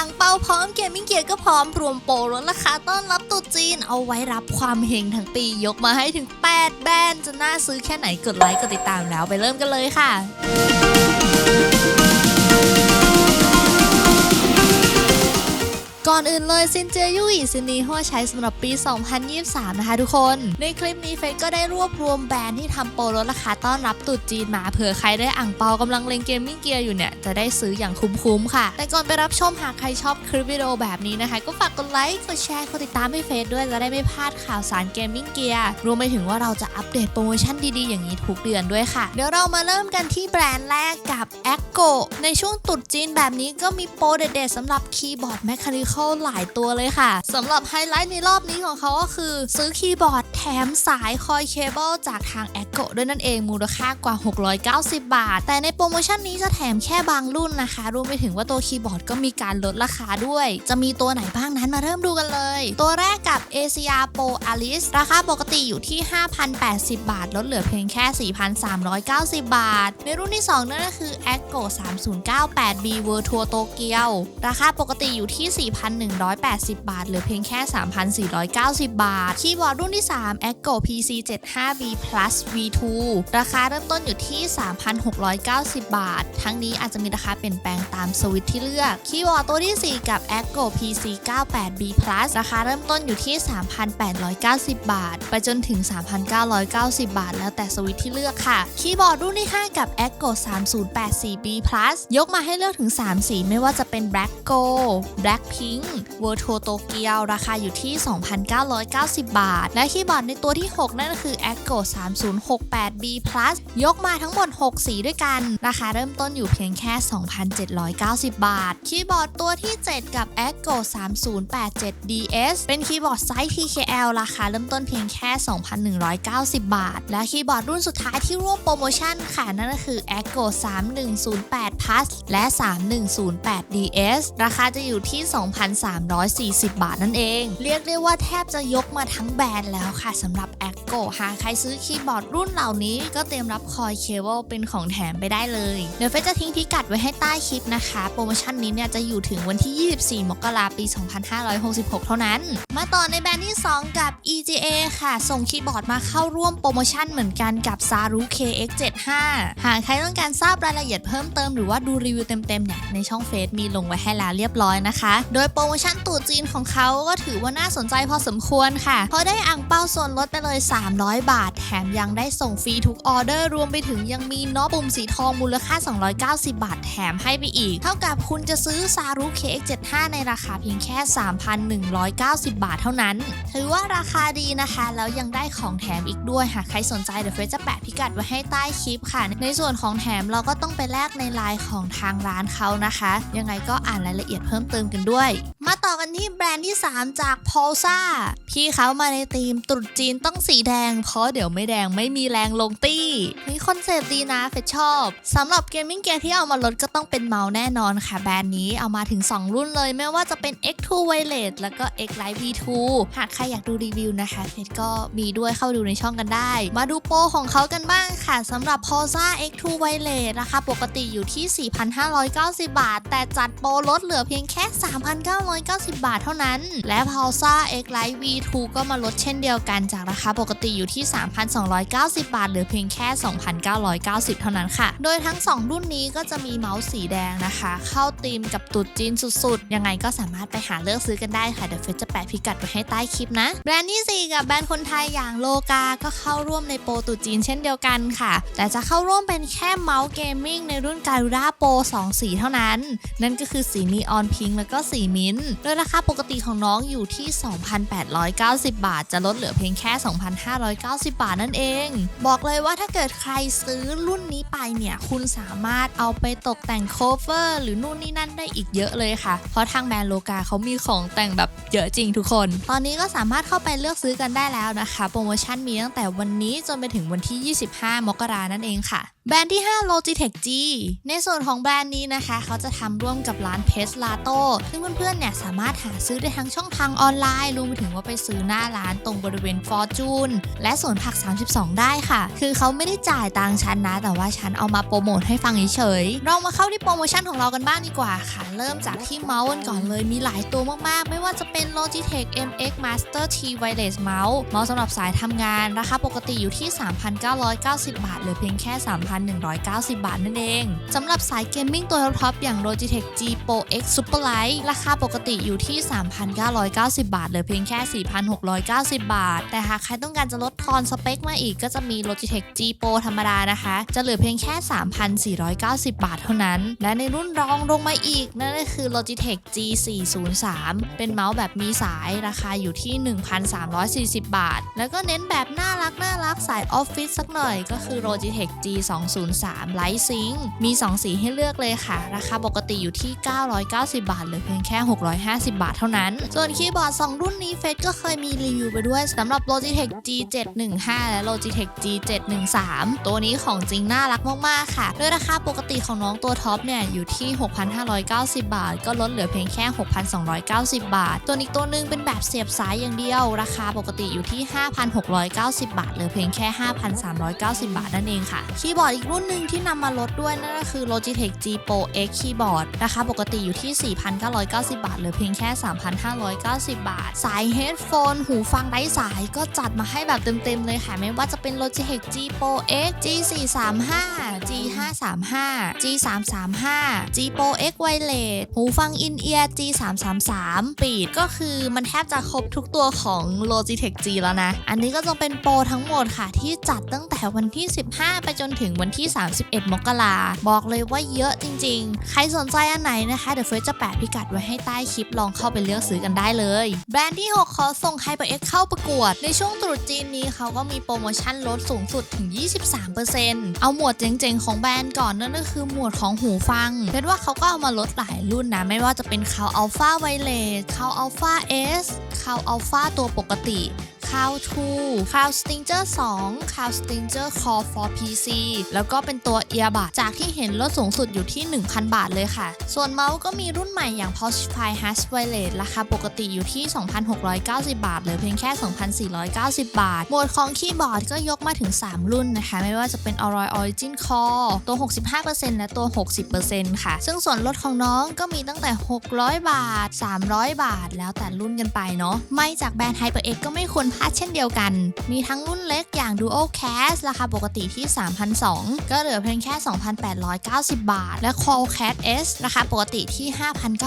อ่างเปาพร้อมเกมมิ่งเกียร์ก็พร้อมรวมโปรลดราคาต้อนรับตรุ๊จีน เอาไว้รับความเฮงทั้งปียกมาให้ถึง 8 แบรนด์จะน่าซื้อแค่ไหนกดไลค์กดติดตามแล้วไปเริ่มกันเลยค่ะ ก่อนอื่นเลยซินเจยุยซินนีหัวใช้สำหรับปี 2023 นะคะทุกคน ในคลิปนี้เฟซก็ได้รวบรวมแบรนด์ที่ทำโปรลดราคาต้อนรับตรุษจีนมาเผื่อใครได้อ่างเปากำลังเล่นเกมมิ่งเกียร์อยู่เนี่ยจะได้ซื้ออย่างคุ้มๆค่ะ แต่ก่อนไปรับชมหากใครชอบคลิปวิดีโอแบบนี้นะคะ ก็ฝากกดไลค์กดแชร์กดติดตามให้เฟซด้วยจะได้ไม่พลาดข่าวสารเกมมิ่งเกียร์รวมไปถึงว่าเราจะอัปเดตโปรโมชั่นดีๆอย่างนี้ทุกเดือนด้วยค่ะเดี๋ยวเรามาเริ่มกันที่แบรนด์แรกกับ e c h o ในช่วงตรุษจีนแบบนี้ก็มีโปรเด็ดๆสำหรับคีย์บอร์ดแมคคานิคลหลายตัวเลยค่ะสำหรับไฮไลท์ในรอบนี้ของเขาก็คือ ซื้อคีย์บอร์ดแถมสายคอยเคเบิลจากทาง e c h o ด้วยนั่นเองมูลค่ากว่า 690 บาท แต่ในโปรโมชั่นนี้จะแถมแค่บางรุ่นนะคะ รวมไปถึงว่าตัวคีย์บอร์ดก็มีการลดราคาด้วย จะมีตัวไหนบ้างนั้นมาเริ่มดูกันเลย ตัวแรกกับ Asia Pro Alice ราคาปกติอยู่ที่ 5,080 บาท ลดเหลือเพียงแค่ 4,390 บาท ในรุ่นที่ 2 นั่นก็คือ e c h o 3098B World Tour Tokyo ราคาปกติอยู่ที่4,180 บาทหลือเพียงแค่ 3,490 บาท คีย์บอร์ดรุ่นที่ 3 e c h o PC 75B Plus V2 ราคาเริ่มต้นอยู่ที่ 3,690 บาท ทั้งนี้อาจจะมีราคาเปลี่ยนแปลงตามสวิตช์ที่เลือก คีย์บอร์ดตัวที่ 4 กับ e c h o PC 98B Plus ราคาเริ่มต้นอยู่ที่ 3,890 บาท ไปจนถึง 3,990 บาท แล้วแต่สวิตช์ที่เลือกค่ะ คีย์บอร์ดรุ่นที่ 5 กับ e c h o 3084B Plus ยกมาให้เลือกถึง 3 สีไม่ว่าจะเป็น Black Gold Black Pink World Tour Tokyo ราคาอยู่ที่ 2,990 บาท และคีย์บอร์ดในตัวที่ 6 นั่นก็คือ e c h o 3068B Plus ยกมาทั้งหมด 6 สีด้วยกัน ราคาเริ่มต้นอยู่เพียงแค่ 2,790 บาท คีย์บอร์ดตัวที่ 7 กับ e c h o 3087DS เป็นคีย์บอร์ดไซส์ TKL ราคาเริ่มต้นเพียงแค่ 2,190 บาท และคีย์บอร์ดรุ่นสุดท้ายที่ร่วมโปรโมชั่นค่ะ นั่นก็คือ e c h o 3108 Plus และ 3108DS ราคาจะอยู่ที่2,340 บาทนั่นเอง เรียกได้ว่าแทบจะยกมาทั้งแบรนด์แล้วค่ะสำหรับ e c h o หากใครซื้อคีย์บอร์ดรุ่นเหล่านี้ก็เตรียมรับคอยเคเบิลเป็นของแถมไปได้เลย เดี๋ยวเฟจะทิ้งพิกัดไว้ให้ใต้คลิปนะคะ โปรโมชั่นนี้เนี่ยจะอยู่ถึงวันที่ 24 มกราปี 2566 เท่านั้น มาต่อในแบรนด์ที่ 2 กับ EGA ค่ะ ส่งคีย์บอร์ดมาเข้าร่วมโปรโมชั่นเหมือนกันกับ Saru KX75 หากใครต้องการทราบรายละเอียดเพิ่มเติมหรือว่าดูรีวิวเต็มๆเนี่ยในช่องเฟซมีลงไว้ให้แล้วเรียบร้อยนะคะ โดยโปรโมชั่นตู่จีนของเขาก็ถือว่าน่าสนใจพอสมควรค่ะ เพราะได้อ่างเป้าส่วนลดไปเลย 300 บาท แถมยังได้ส่งฟรีทุกออเดอร์รวมไปถึงยังมีน็อปปุ่มสีทองมูลค่า 290 บาท แถมให้ไปอีก เท่ากับคุณจะซื้อ Saru KX75 ในราคาเพียงแค่ 3,190 บาทเท่านั้น ถือว่าราคาดีนะคะ แล้วยังได้ของแถมอีกด้วยหากใครสนใจเดี๋ยวเฟซจะแปะพิกัดไว้ให้ใต้คลิปค่ะ ในส่วนของแถมเราก็ต้องไปแลกในไลน์ของทางร้านเขานะคะ ยังไงก็อ่านรายละเอียดเพิ่มเติมกันด้วยมาต่อกันที่แบรนด์ที่ 3 จาก p o l s a พี่เขามาในธีมตรุษจีนต้องสีแดง เพราะเดี๋ยวไม่แดงไม่มีแรงลงตี้นี่คอนเซปต์ดีนะเฟชชอบสำหรับเกมมิ่งเกียร์ที่เอามาลดก็ต้องเป็นเมาส์แน่นอนค่ะแบรนด์นี้เอามาถึง 2 รุ่นเลย ไม่ว่าจะเป็น X2 Wireless แล้วก็ X Lite V2 หากใครอยากดูรีวิวนะคะเฟชก็มีด้วยเข้าดูในช่องกันได้ มาดูโปรของเขากันบ้างค่ะสำหรับ p o l s a X2 Wireless ราคาปกติอยู่ที่ 4,590 บาท แต่จัดโปรลดเหลือเพียงแค่990 บาทเท่านั้น และ p o l s a X Lite V2 ก็มาลดเช่นเดียวกันจากราคาปกติอยู่ที่ 3,290 บาทเหลือเพียงแค่ 2,990 เท่านั้นค่ะ โดยทั้ง 2 รุ่นนี้ก็จะมีเมาส์สีแดงนะคะ เข้าธีมกับตุดจีนสุดๆ ยังไงก็สามารถไปหาเลือกซื้อกันได้ค่ะเดี๋ยวเฟซจะแปะพิกัดไว้ให้ใต้คลิปนะ แบรนด์ที่ 4 กับแบรนด์คนไทยอย่างโลกา ก็เข้าร่วมในโปรตุดจีนเช่นเดียวกันค่ะ แต่จะเข้าร่วมเป็นแค่เมาส์เกมมิ่งในรุ่นการูด้าโปร2สีเท่านั้น นั่นก็คือสีนีออนพิงแล้วก็สีมินท์โดยราคาปกติของน้องอยู่ที่ 2,890 บาท จะลดเหลือเพียงแค่ 2,590 บาทนั่นเอง บอกเลยว่าถ้าเกิดใครซื้อรุ่นนี้ไปเนี่ย คุณสามารถเอาไปตกแต่งโคเวอร์หรือนู่นนี่นั่นได้อีกเยอะเลยค่ะ เพราะทางแบรนด์โลกาเขามีของแต่งแบบเยอะจริงทุกคน ตอนนี้ก็สามารถเข้าไปเลือกซื้อกันได้แล้วนะคะ โปรโมชั่นมีตั้งแต่วันนี้จนไปถึงวันที่ 25 มกรานั่นเองค่ะ แบรนด์ที่ 5 Logitech G ในส่วนของแบรนด์นี้นะคะ เขาจะทำร่วมกับร้าน p e s l a t o ซึ่งเพื่อนอนๆเนี่ยสามารถหาซื้อได้ทั้งช่องทางออนไลน์รวมไปถึงว่าไปซื้อหน้าร้านตรงบริเวณฟอร์จูนและสวนผัก 32 ได้ค่ะ คือเขาไม่ได้จ่ายตังค์ฉันนะ แต่ว่าฉันเอามาโปรโมทให้ฟังเฉยๆเรามาเข้าที่โปรโมชั่นของเรากันบ้างดีกว่าค่ะ เริ่มจากที่เมาส์กันก่อนเลยมีหลายตัวมากๆ ไม่ว่าจะเป็น Logitech MX Master T Wireless Mouse เมาส์สำหรับสายทำงานราคาปกติอยู่ที่ 3,990 บาทหลือเพียงแค่ 3,190 บาทนั่นเองสำหรับสายเกมมิ่งตัวท็อปๆอย่าง Logitech G Pro X Superlight ราคาปกติอยู่ที่ 3,990 บาทเหลือเพียงแค่ 4,690 บาท แต่หากใครต้องการจะลดทอนสเปคมาอีกก็จะมี Logitech G Pro ธรรมดานะคะ จะเหลือเพียงแค่ 3,490 บาทเท่านั้น และในรุ่นรองลงมาอีก นั่นก็คือ Logitech G 403เป็นเมาส์แบบมีสายราคาอยู่ที่ 1,340 บาท แล้วก็เน้นแบบน่ารักน่ารักสายออฟฟิศสักหน่อยก็คือ Logitech G 203 Light Sync มี 2 สีให้เลือกเลยค่ะ ราคาปกติอยู่ที่ 990 บาทเหลือเพียงแค่650 บาทเท่านั้น ส่วนคีย์บอร์ด 2 รุ่นนี้เฟซก็เคยมีรีวิวไปด้วยสำหรับ Logitech G 715 และ Logitech G 713 ตัวนี้ของจริงน่ารักมากๆค่ะโดยราคาปกติของน้องตัวท็อปเนี่ยอยู่ที่ 6,590 บาท ก็ลดเหลือเพียงแค่ 6,290 บาท ตัวอีกตัวหนึงเป็นแบบเสียบสายอย่างเดียว ราคาปกติอยู่ที่ 5,690 บาทเหลือเพียงแค่ 5,390 บาทนั่นเองค่ะ คีย์บอร์ดอีกรุ่นหนึ่งที่นำมาลดด้วยนั่นก็คือ Logitech G Pro X Keyboard ราคาปกติอยู่ที่ 4,990บาทเหลือเพียงแค่ 3,590 บาท สายเฮดโฟน หูฟังไร้สายก็จัดมาให้แบบเต็มๆเลยค่ะ ไม่ว่าจะเป็น Logitech G Pro X G 435 G 535 G 335 G Pro X Wireless หูฟัง In Ear G 333ปีดก็คือมันแทบจะครบทุกตัวของ Logitech G แล้วนะ อันนี้ก็จะเป็นโปรทั้งหมดค่ะ ที่จัดตั้งแต่วันที่ 15 ไปจนถึงวันที่ 31 มกราบอกเลยว่าเยอะจริง ๆ ใครสนใจอันไหนนะคะ เดี๋ยวเฟิร์สจะแปะพิกัดไว้ให้ใต้คลิปลองเข้าไปเลือกซื้อกันได้เลย แบรนด์ที่ 6 ขอส่ง HyperX เข้าประกวด ในช่วงตรุษจีนนี้เขาก็มีโปรโมชั่นลดสูงสุดถึง 23%เอาหมวดเจ๋งๆ ของแบรนด์ก่อนนั่นก็คือหมวดของหูฟังเป็นว่าเขาก็เอามาลดหลายรุ่นนะ ไม่ว่าจะเป็นคาวอัลฟาไวเลสคาวอัลฟาเอสคาวอัลฟาตัวปกติ c o w 2 c o w Stinger 2 c o w Stinger Core for PC แล้วก็เป็นตัว Earbud จากที่เห็นลดสูงสุดอยู่ที่ 1,000 บาทเลยค่ะ ส่วนเมาส์ก็มีรุ่นใหม่อย่าง Pie Hash Wireless ราคาปกติอยู่ที่ 2,690 บาทเหลือเพียงแค่ 2,490 บาทหมวดของคีย์บอร์ดก็ยกมาถึง 3 รุ่นนะคะ ไม่ว่าจะเป็น Oroy Origin Core ตัว 65%และตัว 60%ค่ะ ซึ่งส่วนลดของน้องก็มีตั้งแต่ 600 บาท 300 บาท แล้วแต่รุ่นกันไปเนาะ ไม่จากแบรนด์ HyperX ก็ไม่ควรพลาดเช่นเดียวกัน มีทั้งรุ่นเล็กอย่าง Duo Cast ราคาปกติที่3,200ก็เหลือเพียงแค่ 2,890 บาท และ Qual Cast S ราคาปกติที่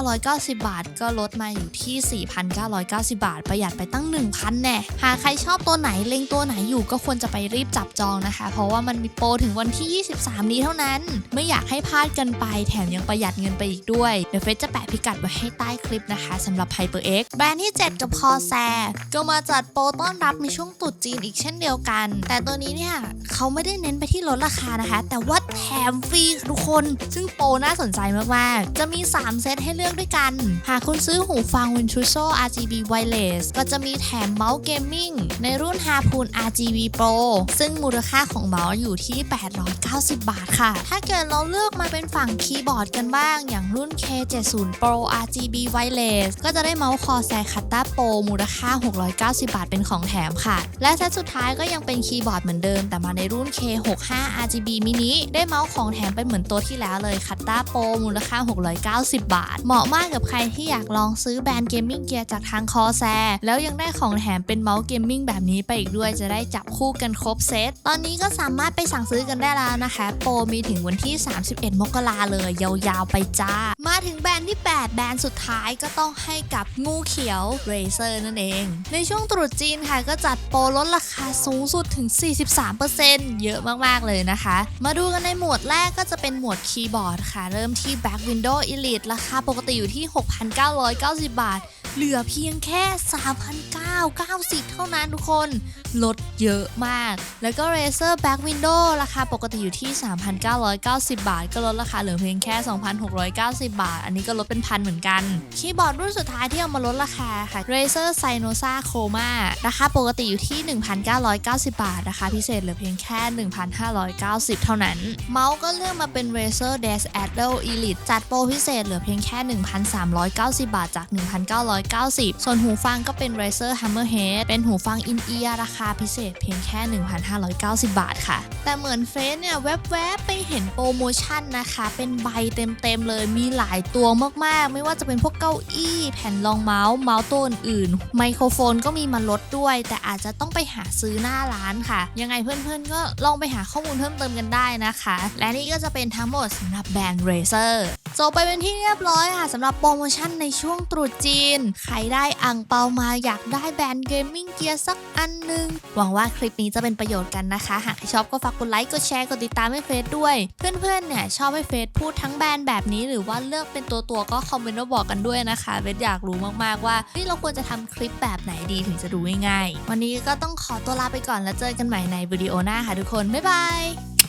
5,990บาท ก็ลดมาอยู่ที่ 4,990 บาท ประหยัดไปตั้ง 1,000แน่หากใครชอบตัวไหนเล็งตัวไหนอยู่ก็ควรจะไปรีบจับจองนะคะ เพราะว่ามันมีโปรถึงวันที่ 23 นี้เท่านั้น ไม่อยากให้พลาดกันไป แถมยังประหยัดเงินไปอีกด้วย เดี๋ยวเฟซจะแปะพิกัดไว้ให้ใต้คลิปนะคะสำหรับ HyperX แบรนด์ที่ 7 กับ Corsair ก็มาจัดโปรต้อนรับในช่วงตรุษจีนอีกเช่นเดียวกัน แต่ตัวนี้เนี่ยเขาไม่ได้เน้นไปที่ลดราคานะคะ แต่ว่าแถมฟรีทุกคน ซึ่งโปรน่าสนใจมากๆ จะมี 3 เซตให้เลือกด้วยกันหากคุณซื้อหูฟัง Wintuso RGB Wireless ก็จะมีแถมเมาส์เกมมิ่งในรุ่น Harpoon RGB Pro ซึ่งมูลค่าของเมาส์อยู่ที่ 890 บาทค่ะ ถ้าเกิดเราเลือกมาเป็นฝั่งคีย์บอร์ดกันบ้าง อย่างรุ่น K70 Pro RGB Wireless ก็จะได้เมาส์ Corsair Kata Pro มูลค่า 690 บาทเป็นของแถมค่ะ และเซตสุดท้ายก็ยังเป็นคีย์บอร์ดเหมือนเดิม แต่มาในรุ่น K65 RGB mini ได้เมาส์ของแถมเป็นเหมือนตัวที่แล้วเลย Kata Pro มูลค่า 690 บาท เหมาะมากกับใครที่อยากลองซื้อแบรนด์เกมมิ่งเกียร์จากทาง Corsair แล้วยังได้ของแถมเป็นเมาส์เกมมิ่งแบบนี้ไปอีกด้วยจะได้จับคู่กันครบเซต ตอนนี้ก็สามารถไปสั่งซื้อกันได้แล้วนะคะ โปรมีถึงวันที่ 31 มกราเลย ยาวๆไปจ้า มาถึงแบรนด์ที่ 8 แบรนด์สุดท้ายก็ต้องให้กับงูเขียว Razer นั่นเอง ในช่วงตรุษจีนค่ะก็จัดโปรลดราคาสูงสุดถึง 43%เยอะมากๆเลยนะคะ มาดูกันในหมวดแรกก็จะเป็นหมวดคีย์บอร์ดค่ะ เริ่มที่ Back Window Elite ราคาปกติอยู่ที่6,990 บาท เหลือเพียงแค่ 3,990 เท่านั้นทุกคน ลดเยอะมาก แล้วก็ Razer Back Window ราคาปกติอยู่ที่ 3,990 บาท ก็ลดราคาเหลือเพียงแค่ 2,690 บาท อันนี้ก็ลดเป็นพันเหมือนกัน คีย์บอร์ดรุ่นสุดท้ายที่เอามาลดราคาค่ะ Razer Synosa Chroma ราคาปกติอยู่ที่ 1,990 บาท ราคาพิเศษเหลือเพียงแค่ 1,590 เท่านั้น เมาส์ก็เลือกมาเป็น Razer Dash Adder Elite จัดโปรพิเศษเหลือเพียงแค่390 บาทจาก1,990 ส่วนหูฟังก็เป็น Razer Hammerhead เป็นหูฟังอินเอียร์ราคาพิเศษเพียงแค่ 1,590 บาทค่ะ แต่เหมือนเฟซเนี่ยแวบๆไปเห็นโปรโมชั่นนะคะ เป็นใบเต็มๆเลยมีหลายตัวมากๆ ไม่ว่าจะเป็นพวกเก้าอี้ แผ่นรองเมาส์เมาส์ตัวอื่นๆไมโครโฟนก็มีมาลดด้วย แต่อาจจะต้องไปหาซื้อหน้าร้านค่ะ ยังไงเพื่อนๆก็ลองไปหาข้อมูลเพิ่มเติมกันได้นะคะ และนี่ก็จะเป็นทั้งหมดสำหรับแบรนด์ Razer จบไปเป็นที่เรียบร้อยค่ะสำหรับโปรโมชั่นในช่วงตรุษจีน ใครได้อังเปามาอยากได้แบรนด์เกมมิ่งเกียร์สักอันหนึง หวังว่าคลิปนี้จะเป็นประโยชน์กันนะคะ หากชอบก็ฝากกดไลค์ กดแชร์ กดติดตามให้เฟซด้วย เพื่อนๆเนี่ยชอบให้เฟซพูดทั้งแบรนด์แบบนี้ หรือว่าเลือกเป็นตัวตัวๆก็คอมเมนต์มาบอกกันด้วยนะคะเฟซอยากรู้มากๆว่าเฮ้ยเราควรจะทำคลิปแบบไหนดีถึงจะดูง่ายๆวันนี้ก็ต้องขอตัวลาไปก่อนแล้วเจอกันใหม่ในวิดีโอหน้าค่ะทุกคนบ๊ายบาย